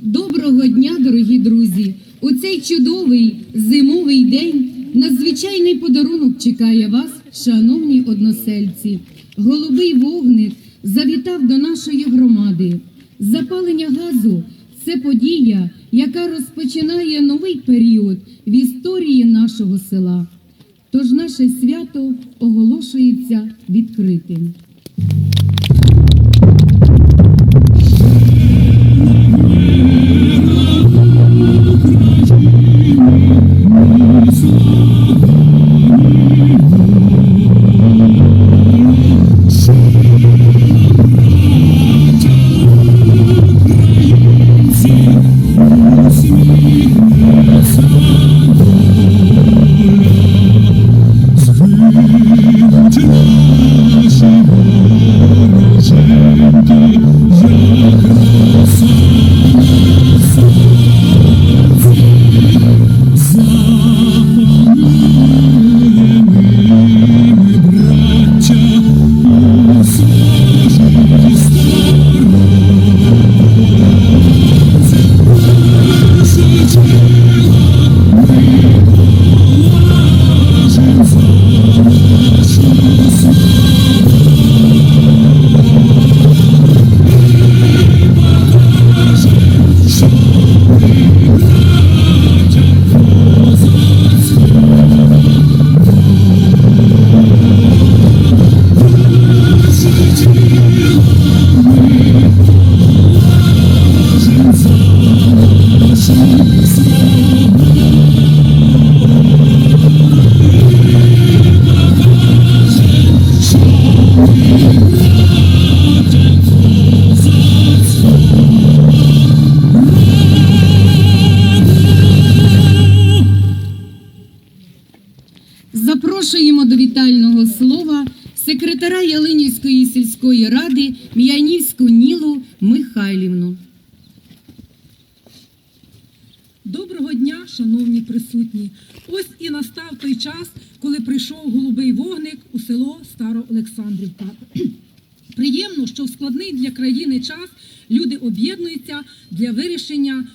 Доброго дня, дорогі друзі! У цей чудовий зимовий день надзвичайний подарунок чекає вас, шановні односельці. Голубий вогник завітав до нашої громади. Запалення газу це подія, яка розпочинає новий період в історії нашого села. Тож наше свято оголошується відкритим. Сільської ради М'янівську Нілу Михайлівну. Доброго дня, шановні присутні. Ось і настав той час, коли прийшов голубий вогник у село Староолександрівка. Приємно, що в складний для країни час люди об'єднуються для вирішення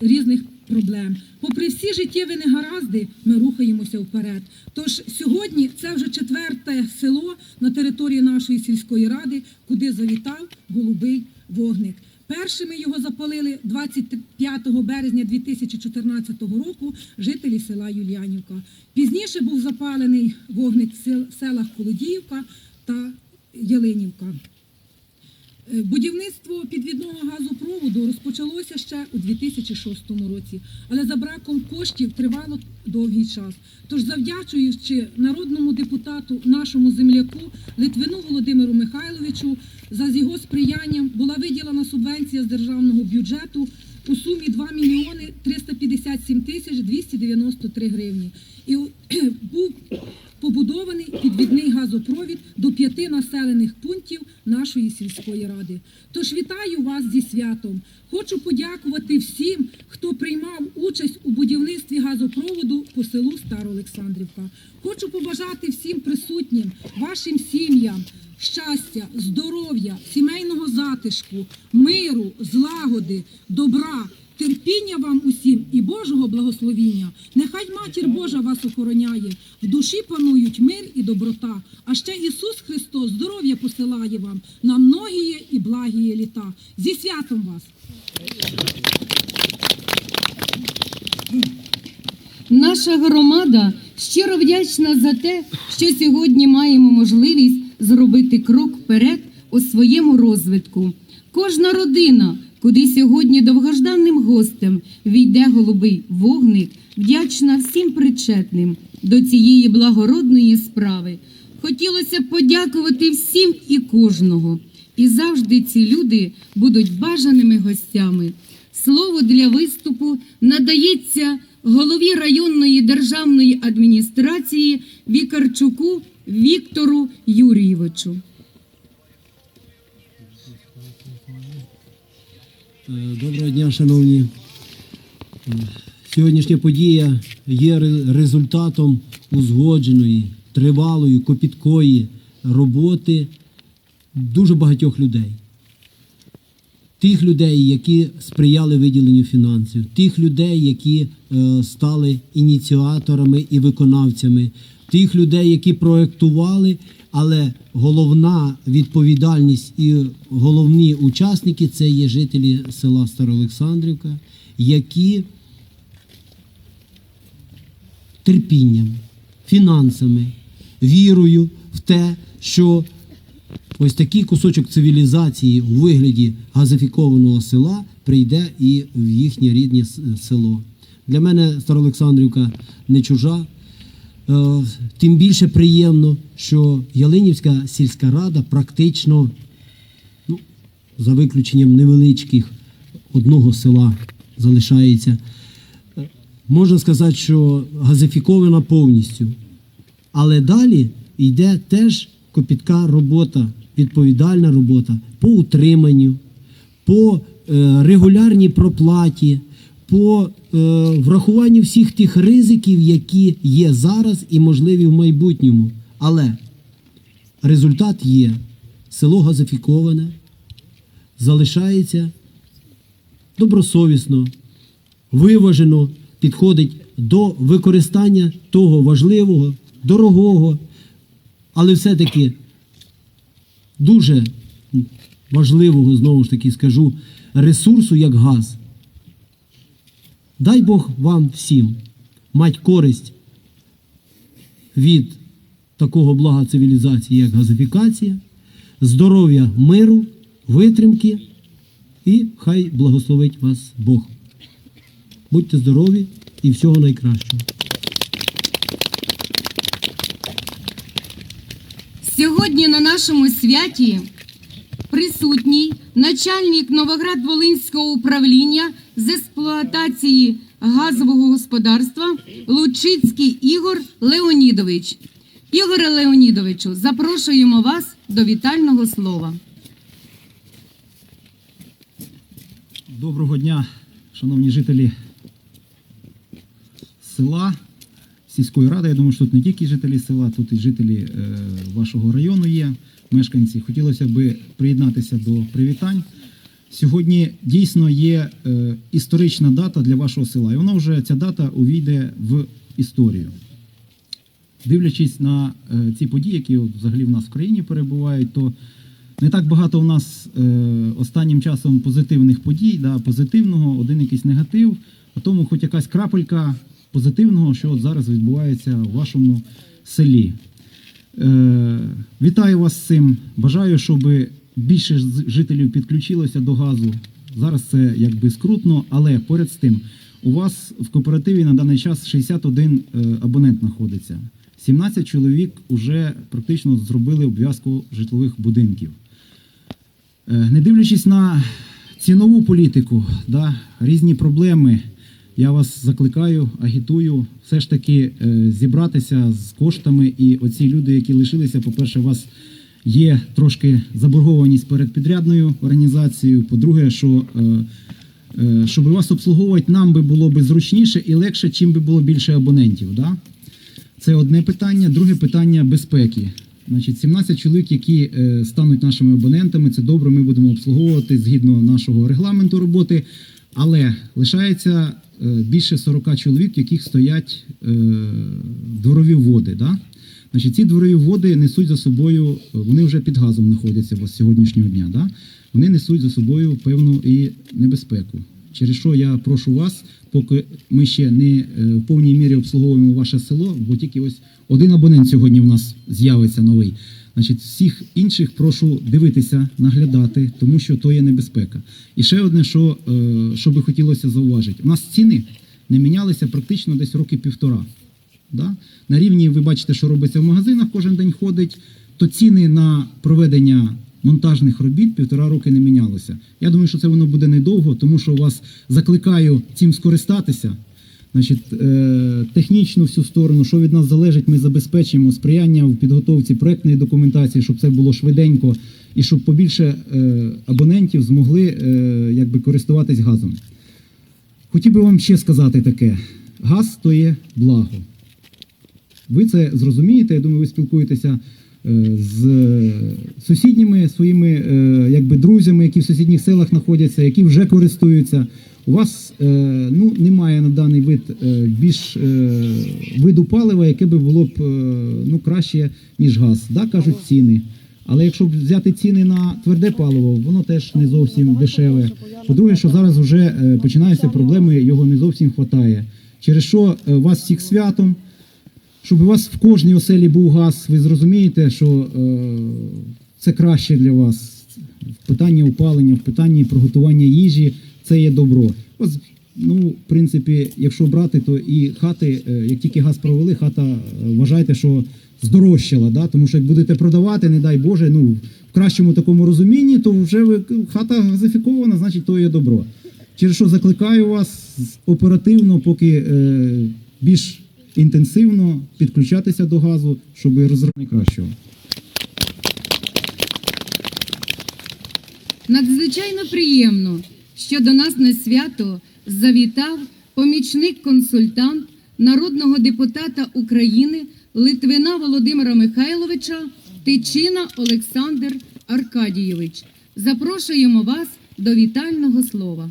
різних проблем. Попри всі життєві негаразди, ми рухаємося вперед. Тож сьогодні це вже четверте село на території нашої сільської ради, куди завітав голубий вогник. Першими його запалили 25 березня 2014 року жителі села Юліанівка. Пізніше був запалений вогник в селах Колодіївка та Ялинівка. Е, Будівництво підвідного газопроводу розпочалося ще у 2006 році, але за браком коштів тривало довгий час. Тож, завдячуючи народному депутату, нашому земляку Литвину Володимиру Михайловичу, за його сприянням була виділена субвенція з державного бюджету у сумі 2 мільйони 357 тисяч 293 гривні. І був побудований підвідний газопровід до п'яти населених пунктів нашої сільської ради. Тож вітаю вас зі святом. Хочу подякувати всім, хто приймав участь у будівництві газопроводу по селу Староолександрівка. Хочу побажати всім присутнім, вашим сім'ям. Щастя, здоров'я, сімейного затишку, миру, злагоди, добра, терпіння вам усім і Божого благословіння. Нехай матір Божа вас охороняє. В душі панують мир і доброта. А ще Ісус Христос здоров'я посилає вам на многіє і благіє літа. Зі святом вас! Наша громада щиро вдячна за те, що сьогодні маємо можливість зробити крок вперед у своєму розвитку. Кожна родина, куди сьогодні довгожданним гостем війде голубий вогник, вдячна всім причетним до цієї благородної справи. Хотілося б подякувати всім і кожного. І завжди ці люди будуть бажаними гостями. Слово для виступу надається голові районної державної адміністрації Вікарчуку Віктору Юрійовичу. Е, Доброго дня, шановні. Е, Сьогоднішня подія є результатом узгодженої, тривалої, копіткої роботи дуже багатьох людей. Тих людей, які сприяли виділенню фінансів, тих людей, які е, стали ініціаторами і виконавцями, тих людей, які проектували, але головна відповідальність і головні учасники це є жителі села Староолександрівка, які терпінням, фінансами, вірою в те, що ось такий кусочок цивілізації у вигляді газифікованого села прийде і в їхнє рідне село. Для мене Староолександрівка не чужа. Е, Тим більше приємно, що Ялинівська сільська рада практично, ну, за виключенням невеличких одного села залишається. Е, Можна сказати, що газифікована повністю. Але далі йде теж копітка робота, відповідальна робота по утриманню, по е, регулярній проплаті, по е, врахуванню всіх тих ризиків, які є зараз і можливі в майбутньому. Але результат є. Село газифіковане, залишається добросовісно, виважено підходить до використання того важливого, дорогого, але все-таки дуже важливого, знову ж таки скажу, ресурсу, як газ. Дай Бог вам всім мати користь від такого блага цивілізації, як газифікація, здоров'я миру, витримки і хай благословить вас Бог. Будьте здорові і всього найкращого. Сьогодні на нашому святі присутній начальник Новоград-Волинського управління з експлуатації газового господарства Лучицький Ігор Леонідович. Ігоре Леонідовичу, запрошуємо вас до вітального слова. Доброго дня, шановні жителі села, сільської ради. Я думаю, що тут не тільки жителі села, тут і жителі е, вашого району є, мешканці. Хотілося б приєднатися до привітань. Сьогодні дійсно є е, історична дата для вашого села, і вона вже ця дата увійде в історію. Дивлячись на е, ці події, які взагалі в нас в країні перебувають, то не так багато у нас останнім часом позитивних подій, да, позитивного, один якийсь негатив, а тому хоч якась крапелька позитивного, що от зараз відбувається в вашому селі. Е, вітаю вас з цим. Бажаю, щоб більше жителів підключилося до газу. Зараз це якби скрутно, але поряд з тим, у вас в кооперативі на даний час 61 е, абонент знаходиться. 17 чоловік вже практично зробили обв'язку житлових будинків. Е, Не дивлячись на цінову політику, да, різні проблеми, я вас закликаю, агітую, все ж таки е, зібратися з коштами. І оці люди, які лишилися, по-перше, у вас є трошки заборгованість перед підрядною організацією. По-друге, що е, е, щоб вас обслуговувати, нам би було би зручніше і легше, чим би було більше абонентів. Да? Це одне питання. Друге питання безпеки. Значить, 17 чоловік, які стануть нашими абонентами, це добре, ми будемо обслуговувати згідно нашого регламенту роботи. Але лишається е, більше 40 чоловік, яких стоять е, дворові води. Да? Значить, ці дворові води несуть за собою, е, вони вже під газом знаходяться у вас сьогоднішнього дня. Да? Вони несуть за собою певну і небезпеку. Через що я прошу вас, поки ми ще не в повній мірі обслуговуємо ваше село, бо тільки ось один абонент сьогодні в нас з'явиться новий. Значить, всіх інших прошу дивитися, наглядати, тому що то є небезпека. І ще одне, що, е, що би хотілося зауважити: у нас ціни не мінялися практично десь роки півтора. Да? На рівні ви бачите, що робиться в магазинах, кожен день ходить, то ціни на проведення монтажних робіт півтора роки не мінялося. Я думаю, що це воно буде недовго, тому що вас закликаю цим скористатися. Значить, е, технічну всю сторону, що від нас залежить, ми забезпечимо сприяння в підготовці проектної документації, щоб це було швиденько і щоб побільше е, абонентів змогли е, якби користуватись газом. Хотів би вам ще сказати таке: газ то є благо. Ви це зрозумієте, я думаю, ви спілкуєтеся з сусідніми своїми е, якби, друзями, які в сусідніх селах знаходяться, які вже користуються. У вас е, ну, немає на даний вид е, більш е, виду палива, яке би було б е, ну, краще, ніж газ. Да, кажуть ціни. Але якщо взяти ціни на тверде паливо, воно теж не зовсім дешеве. По-друге, що зараз вже е, починаються проблеми, його не зовсім вистачає. Через що е, вас всіх святом, щоб у вас в кожній оселі був газ, ви зрозумієте, що е, це краще для вас. В питанні опалення, в питанні приготування їжі це є добро. Ось, ну, в принципі, якщо брати, то і хати, е, як тільки газ провели, хата е, вважайте, що здорожчала. Да? Тому що як будете продавати, не дай Боже, ну в кращому такому розумінні, то вже ви хата газифікована, значить то є добро. Через що закликаю вас оперативно, поки е, більш інтенсивно підключатися до газу, щоб розробити кращого. Надзвичайно приємно, що до нас на свято завітав помічник-консультант народного депутата України Литвина Володимира Михайловича Тичина Олександр Аркадійович. Запрошуємо вас до вітального слова.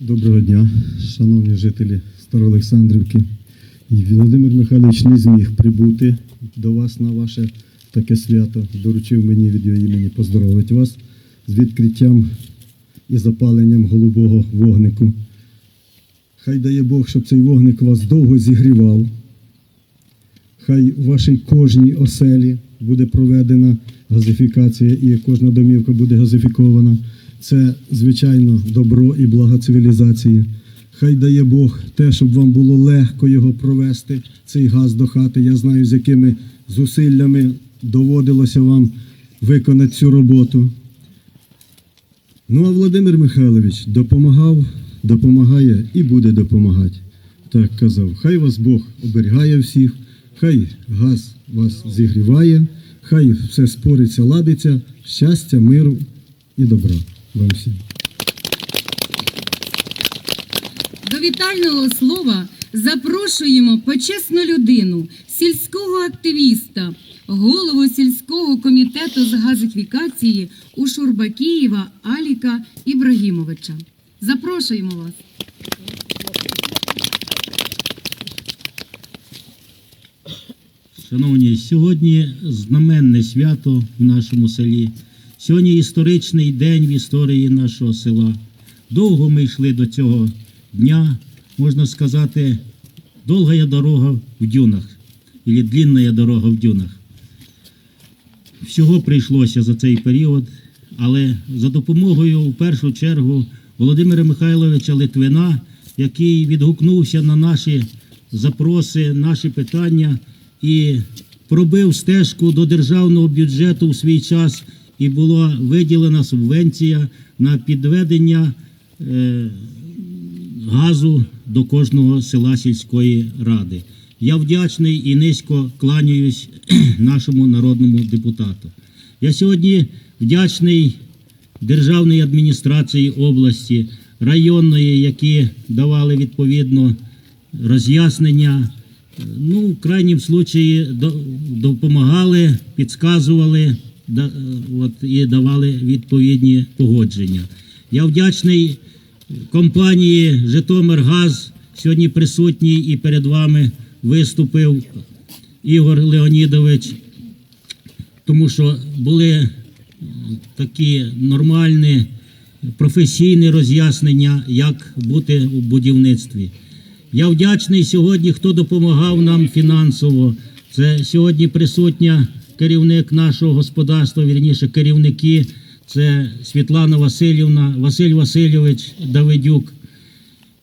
Доброго дня, шановні жителі Староолександрівки. І Володимир Михайлович не зміг прибути до вас на ваше таке свято. Доручив мені від його імені поздоровити вас з відкриттям і запаленням голубого вогнику. Хай дає Бог, щоб цей вогник вас довго зігрівав. Хай у вашій кожній оселі буде проведена газифікація і кожна домівка буде газифікована. Це, звичайно, добро і благо цивілізації. Хай дає Бог те, щоб вам було легко його провести, цей газ до хати. Я знаю, з якими зусиллями доводилося вам виконати цю роботу. Ну а Володимир Михайлович допомагав, допомагає і буде допомагати. Так казав, хай вас Бог оберігає всіх, хай газ вас зігріває, хай все спориться, ладиться, щастя, миру і добра вам всім. До вітального слова запрошуємо почесну людину, сільського активіста, голову сільського комітету з газифікації у Шурбакієва Аліка Ібрагімовича. Запрошуємо вас. Шановні, сьогодні знаменне свято в нашому селі. Сьогодні історичний день в історії нашого села. Довго ми йшли до цього дня, можна сказати, довга дорога в дюнах, або длінна дорога в дюнах. Всього прийшлося за цей період, але за допомогою в першу чергу Володимира Михайловича Литвина, який відгукнувся на наші запроси, наші питання і пробив стежку до державного бюджету в свій час, і була виділена субвенція на підведення е, газу до кожного села сільської ради. Я вдячний і низько кланяюсь нашому народному депутату. Я сьогодні вдячний державній адміністрації області, районної, які давали відповідно роз'яснення. Ну, в крайнім случаї допомагали, підказували от, і давали відповідні погодження. Я вдячний компанії Житомиргаз. Сьогодні присутній і перед вами виступив Ігор Леонідович, тому що були такі нормальні професійні роз'яснення, як бути у будівництві. Я вдячний сьогодні, хто допомагав нам фінансово. Це сьогодні присутня керівник нашого господарства, вірніше керівники. Це Світлана Васильівна, Василь Васильович Давидюк.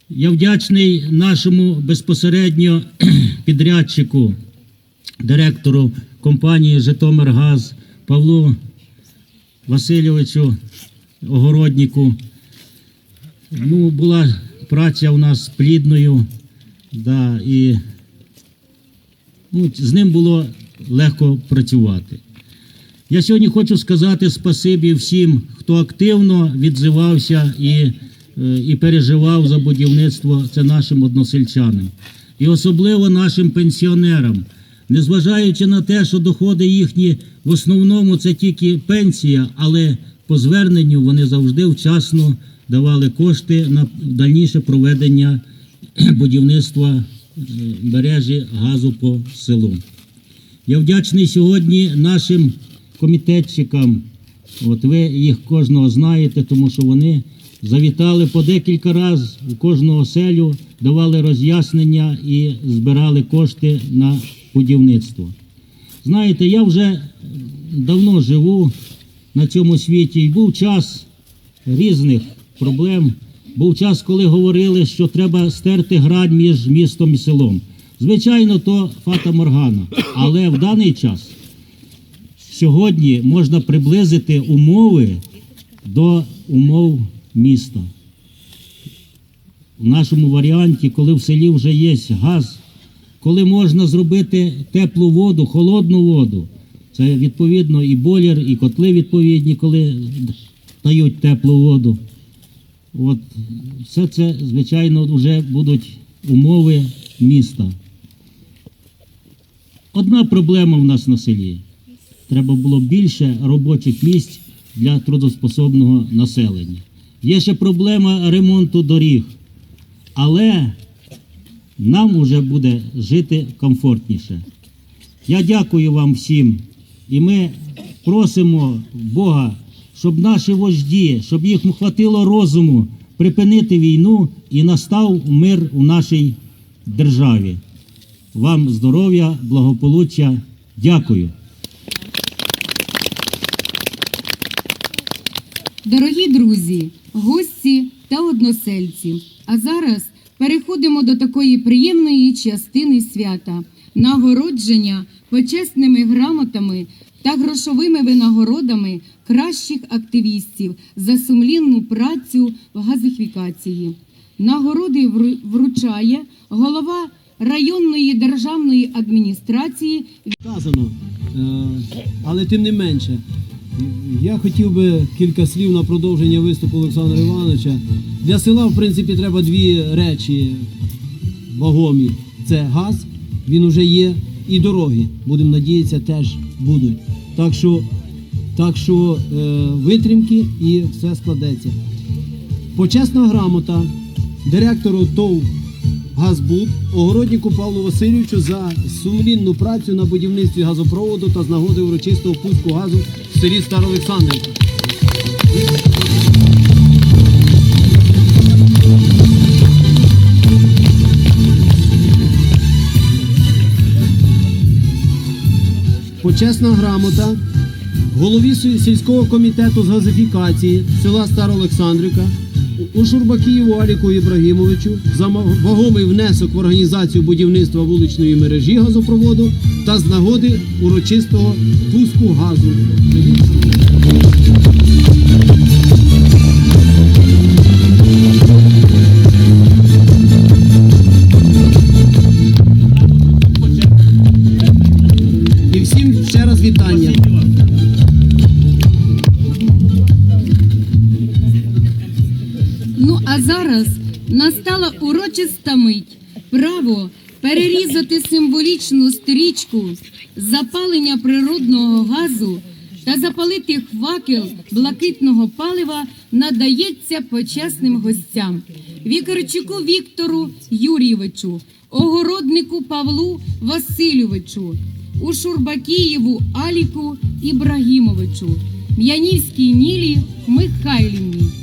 Я вдячний нашому безпосередньо підрядчику, директору компанії Житомиргаз Павлу Васильовичу Огородніку. Ну, була праця у нас плідною, да, і ну, з ним було легко працювати. Я сьогодні хочу сказати спасибі всім, хто активно відзивався і, е, і переживав за будівництво. Це нашим односельчанам. І особливо нашим пенсіонерам. незважаючи на те, що доходи їхні в основному це тільки пенсія, але по зверненню вони завжди вчасно давали кошти на дальніше проведення будівництва е, мережі газу по селу. Я вдячний сьогодні нашим комітетчикам. От ви їх кожного знаєте, тому що вони завітали по декілька разів у кожну оселю, давали роз'яснення і збирали кошти на будівництво. Знаєте, я вже давно живу на цьому світі і був час різних проблем. Був час, коли говорили, що треба стерти грань між містом і селом. Звичайно, то фата Моргана. Але в даний час сьогодні можна приблизити умови до умов міста. В нашому варіанті, коли в селі вже є газ, коли можна зробити теплу воду, холодну воду, це відповідно і бойлер, і котли відповідні, коли дають теплу воду. От все це, звичайно, вже будуть умови міста. Одна проблема в нас на селі. Треба було більше робочих місць для трудоспособного населення. Є ще проблема ремонту доріг, але нам вже буде жити комфортніше. Я дякую вам всім, і ми просимо Бога, щоб наші вожді, щоб їх хватило розуму припинити війну і настав мир у нашій державі. Вам здоров'я, благополуччя. Дякую. Дорогі друзі, гості та односельці. А зараз переходимо до такої приємної частини свята нагородження почесними грамотами та грошовими винагородами кращих активістів за сумлінну працю в газифікації. Нагороди вру- вручає голова районної державної адміністрації сказано, е, але тим не менше. Я хотів би кілька слів на продовження виступу Олександра Івановича. Для села, в принципі, треба дві речі вагомі. Це газ, він уже є, і дороги. Будемо надіятися, теж будуть. Так що, так що е, витримки і все складеться. Почесна грамота директору ТОВ Газбуд Огородніку Павлу Васильовичу за сумлінну працю на будівництві газопроводу та з нагоди урочистого пуску газу в селі Староолександрівка. Почесна грамота голові сільського комітету з газифікації села Староолександрівка у Шурбакієву Аліку Ібрагімовичу за вагомий внесок в організацію будівництва вуличної мережі газопроводу та з нагоди урочистого пуску газу. А зараз настала урочиста мить. Право перерізати символічну стрічку запалення природного газу та запалити хвакел блакитного палива надається почесним гостям Вікарчуку Віктору Юрійовичу, огороднику Павлу Васильовичу, Ушурбакієву Аліку Ібрагімовичу, М'янівській Нілі Михайлівні.